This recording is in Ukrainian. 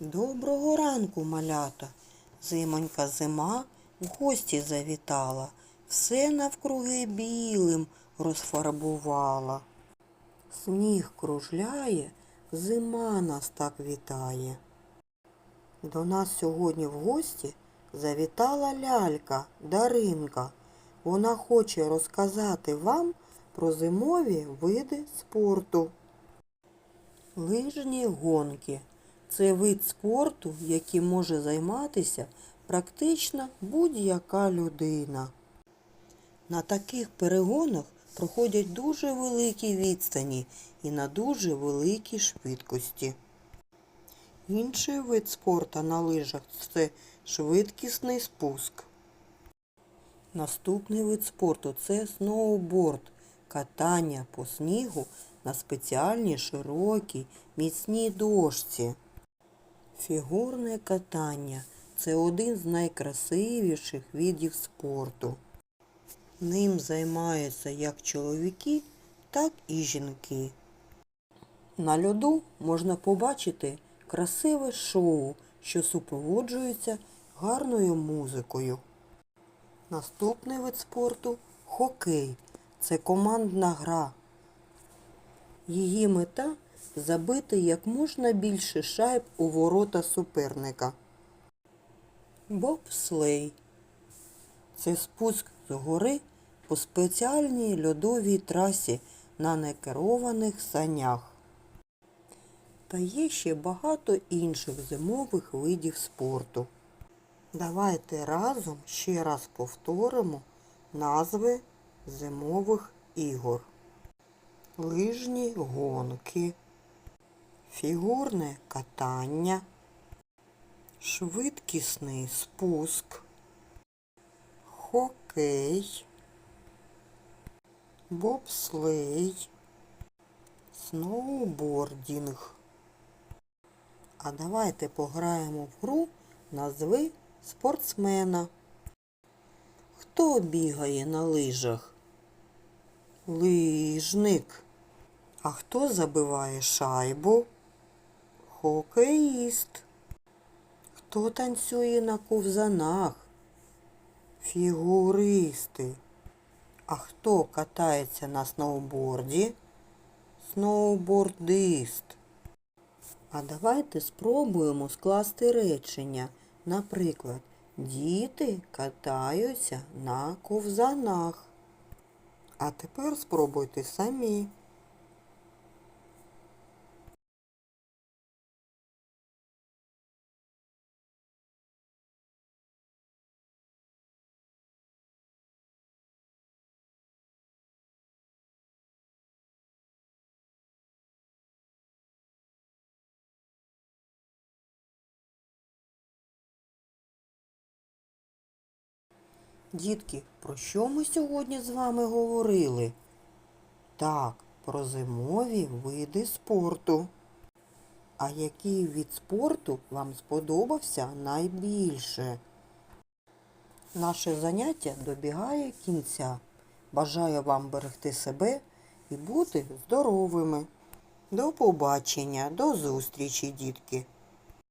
Доброго ранку, малята. Зимонька зима в гості завітала, все навкруги білим розфарбувала. Сніг кружляє, зима нас так вітає. До нас сьогодні в гості завітала лялька Даринка. Вона хоче розказати вам про зимові види спорту. Лижні гонки це вид спорту, яким може займатися практично будь-яка людина. На таких перегонах проходять дуже великі відстані і на дуже великій швидкості. Інший вид спорту на лижах це швидкісний спуск. Наступний вид спорту це сноуборд, катання по снігу на спеціальній широкій міцній дошці. Фігурне катання це один з найкрасивіших видів спорту. Ним займаються як чоловіки, так і жінки. На льоду можна побачити красиве шоу, що супроводжується гарною музикою. Наступний вид спорту хокей. Це командна гра. Її мета забити як можна більше шайб у ворота суперника. Бобслей. Це спуск з гори по спеціальній льодовій трасі на некерованих санях. Та є ще багато інших зимових видів спорту. Давайте разом ще раз повторимо назви зимових ігор. Лижні гонки, фігурне катання, швидкісний спуск, хокей, бобслей, сноубордінг. А давайте пограємо в гру назви спортсмена. Хто бігає на лижах? Лижник. А хто забиває шайбу? Хокеїст. Хто танцює на ковзанах? Фігуристи. А хто катається на сноуборді? Сноубордист. А давайте спробуємо скласти речення. Наприклад, діти катаються на ковзанах. А тепер спробуйте самі. Дітки, про що ми сьогодні з вами говорили? Так, про зимові види спорту. А який від спорту вам сподобався найбільше? Наше заняття добігає кінця. Бажаю вам берегти себе і бути здоровими. До побачення, до зустрічі, дітки!